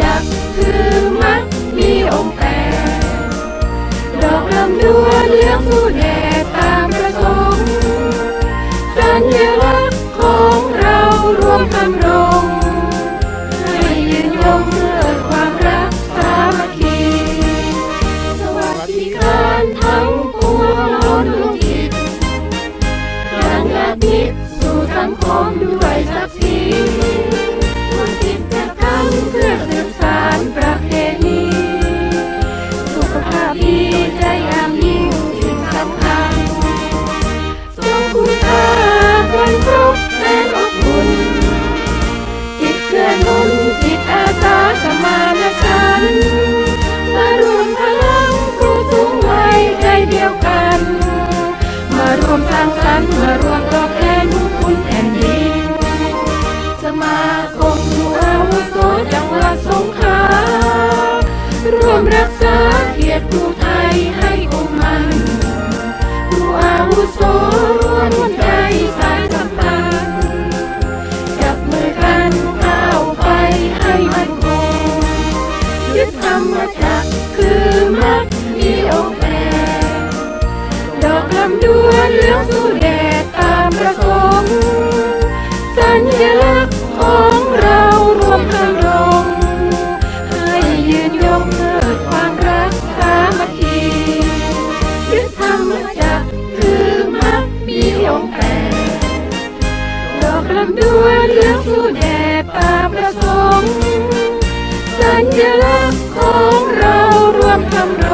จักคือมักมีองค์แปดดอกลำดวนเลี้ยงสู้แดดตามประสงค์สัญลักษณ์ของเรารวมคำรงให้ยืนยงเพื่ความรักสามีสวัสดิการทั้งปวงล้นลูกจิตงาะนิดสู่สังคมด้วยศักที เกียรติครูไทยให้คงมันผู้อาวุโสร่วมใจสายสัมพันธ์จับมือกันก้าวไปให้มันคงยึดธรรมจักรคือมัคมีองค์แปดดอกลำดวนเลี้ยวสู่แดดตามประสงค์สัญลักษณ์าประสงค์ สัญลักษณ์ของเรารวมทำ